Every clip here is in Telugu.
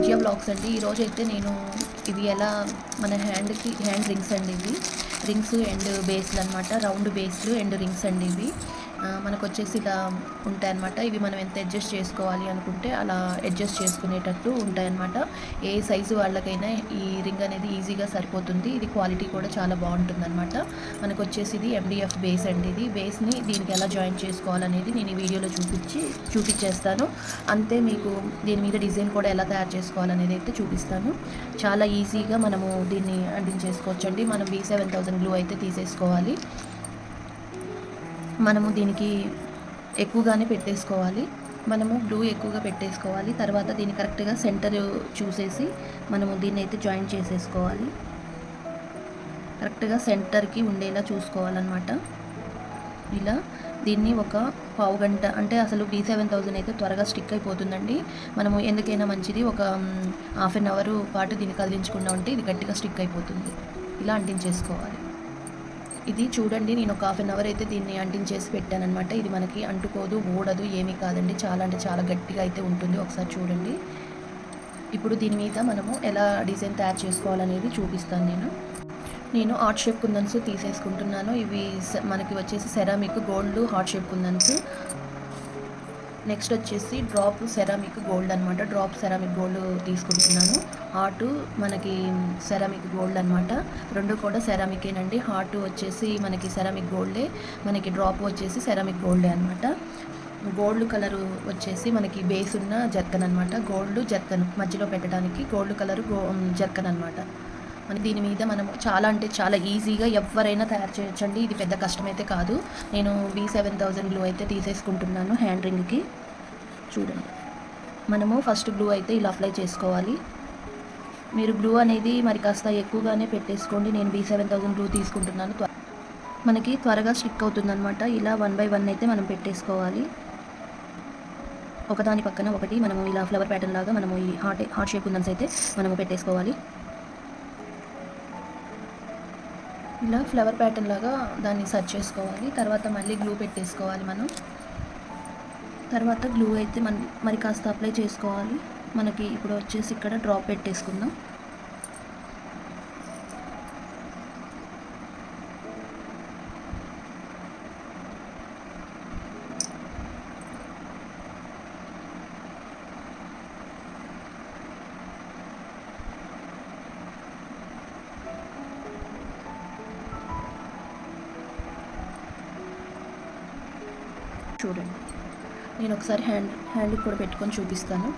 బ్లాగ్స్ అండి. ఈరోజు అయితే నేను ఇవి ఎలా మన హ్యాండ్కి హ్యాండ్ రింగ్స్ అండి ఇవి. రింగ్స్ అండ్ బేస్లు అనమాట రౌండ్ బేస్లు అండ్ రింగ్స్ అండి ఇవి. మనకు వచ్చేసి ఇలా ఉంటాయన్నమాట. ఇవి మనం ఎంత అడ్జస్ట్ చేసుకోవాలి అనుకుంటే అలా అడ్జస్ట్ చేసుకునేటట్టు ఉంటాయన్నమాట. ఏ సైజు వాళ్ళకైనా ఈ రింగ్ అనేది ఈజీగా సరిపోతుంది. ఇది క్వాలిటీ కూడా చాలా బాగుంటుందన్నమాట. మనకు వచ్చేసి ఇది ఎండిఎఫ్ బేస్ అండి ఇది. బేస్ని దీనికి ఎలా జాయిన్ చేసుకోవాలనేది నేను ఈ వీడియోలో చూపించి చూపించేస్తాను. అంతే మీకు దీని మీద డిజైన్ కూడా ఎలా తయారు చేసుకోవాలనేది అయితే చూపిస్తాను. చాలా ఈజీగా మనము దీన్ని అంటించేసుకోవచ్చండి. మనం బీ సెవెన్ థౌసండ్ గ్లూ అయితే తీసేసుకోవాలి. మనము దీనికి ఎక్కువగానే పెట్టేసుకోవాలి. మనము గ్లూ ఎక్కువగా పెట్టేసుకోవాలి. తర్వాత దీన్ని కరెక్ట్గా సెంటర్ చూసేసి మనము దీన్ని అయితే జాయిన్ చేసేసుకోవాలి. కరెక్ట్గా సెంటర్కి ఉండేలా చూసుకోవాలన్నమాట. ఇలా దీన్ని ఒక పావు గంట అంటే అసలు బీ సెవెన్ థౌజండ్ అయితే త్వరగా స్టిక్ అయిపోతుందండి. మనము ఎందుకైనా మంచిది ఒక హాఫ్ అన్ అవర్ పాటు దీన్ని కదిలించకుండా ఉంటే ఇది గట్టిగా స్టిక్ అయిపోతుంది. ఇలా అంటించేసుకోవాలి. ఇది చూడండి నేను ఒక హాఫ్ అన్ అవర్ అయితే దీన్ని అంటించేసి పెట్టానమాట ఇది మనకి అంటుకోదు ఊడదు ఏమీ కాదండి. చాలా అంటే చాలా గట్టిగా అయితే ఉంటుంది. ఒకసారి చూడండి. ఇప్పుడు దీని మీద మనము ఎలా డిజైన్ తయారు చేసుకోవాలనేది చూపిస్తాను నేను. నేను హార్ట్ షేప్ కుందన్స్ తీసేసుకుంటున్నాను. ఇవి మనకి వచ్చేసి ceramic gold heart shape kundans. Next వచ్చేసి డ్రాప్ సెరామిక్ గోల్డ్ అనమాట డ్రాప్ సెరామిక్ గోల్డ్ తీసుకుంటున్నాను. హార్ట్ మనకి సెరామిక్ గోల్డ్ అనమాట రెండు కూడా సెరామికేనండి. హార్ట్ వచ్చేసి మనకి సెరామిక్ గోల్డే మనకి డ్రాప్ వచ్చేసి సెరామిక్ గోల్డే అనమాట గోల్డ్ కలర్ వచ్చేసి మనకి బేస్ ఉన్న జర్కన్ అనమాట గోల్డ్ జర్కన్ మధ్యలో పెట్టడానికి గోల్డ్ కలర్ గో జర్కన్ అనమాట మన దీని మీద మనం చాలా అంటే చాలా ఈజీగా ఎవరైనా తయారు చేయొచ్చండి. ఇది పెద్ద కష్టమైతే కాదు. నేను బీ సెవెన్ థౌజండ్ గ్లూ అయితే తీసేసుకుంటున్నాను హ్యాండ్ రింగ్కి చూడండి. మనము ఫస్ట్ గ్లూ అయితే ఇలా అప్లై చేసుకోవాలి. మీరు గ్లూ అనేది మరి కాస్త ఎక్కువగానే పెట్టేసుకోండి. నేను బీ సెవెన్ థౌజండ్ గ్లూ తీసుకుంటున్నాను. మనకి త్వరగా స్టిక్ అవుతుందన్నమాట. ఇలా వన్ బై వన్ అయితే మనం పెట్టేసుకోవాలి. ఒకదాని పక్కన ఒకటి మనము ఇలా ఫ్లవర్ ప్యాటర్న్ లాగా మనము ఈ హార్ట్ హార్ట్ షేప్ ఉందని అయితే మనము పెట్టేసుకోవాలి. ఇలా ఫ్లవర్ ప్యాటర్న్ లాగా దాన్ని సర్చ్ చేసుకోవాలి. తర్వాత మళ్ళీ గ్లూ పెట్టేసుకోవాలి మనం. తర్వాత గ్లూ అయితే మన మరి కాస్త అప్లై చేసుకోవాలి. మనకి ఇప్పుడు వచ్చేసి ఇక్కడ డ్రాప్ పెట్టేసుకుందాం. చూడండి. నేను ఒకసారి హ్యాండ్ హ్యాండ్కి కూడా పెట్టుకొని చూపిస్తాను.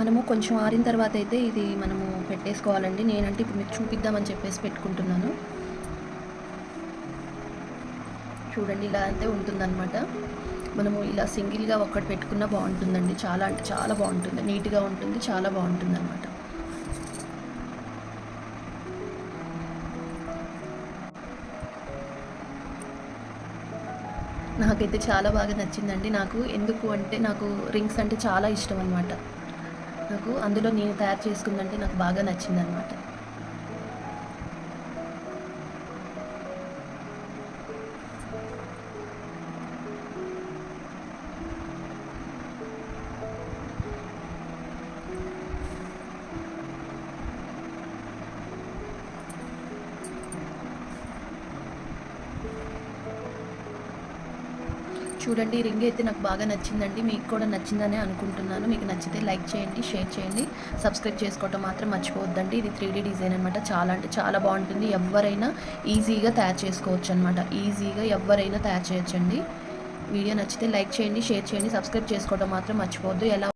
మనము కొంచెం ఆరిన తర్వాత అయితే ఇది మనము పెట్టేసుకోవాలండి. నేనంటే ఇప్పుడు మీకు చూపిద్దామని చెప్పేసి పెట్టుకుంటున్నాను. చూడండి ఇలా అయితే ఉంటుందన్నమాట. మనము ఇలా సింగిల్గా ఒక్కటి పెట్టుకున్నా బాగుంటుందండి. చాలా అంటే చాలా బాగుంటుంది. నీట్గా ఉంటుంది. చాలా బాగుంటుంది అనమాట నాకైతే చాలా బాగా నచ్చిందండి. నాకు ఎందుకు అంటే నాకు రింగ్స్ అంటే చాలా ఇష్టం అనమాట నాకు అందులో నేను తయారు చేసుకుందంటే నాకు బాగా నచ్చింది చూడండి రింగ్ అయితే నాకు బాగా నచ్చిందండి. మీకు కూడా నచ్చిందని అనుకుంటున్నాను. మీకు నచ్చితే లైక్ చేయండి షేర్ చేయండి. సబ్స్క్రైబ్ చేసుకోవటం మాత్రం మర్చిపోవద్దండి. ఇది త్రీ డిజైన్ అనమాట చాలా అంటే చాలా బాగుంటుంది. ఎవరైనా ఈజీగా తయారు చేసుకోవచ్చు అనమాట ఈజీగా ఎవరైనా తయారు చేయొచ్చండి. వీడియో నచ్చితే లైక్ చేయండి షేర్ చేయండి. సబ్స్క్రైబ్ చేసుకోవడం మాత్రం మర్చిపోవద్దు. ఎలా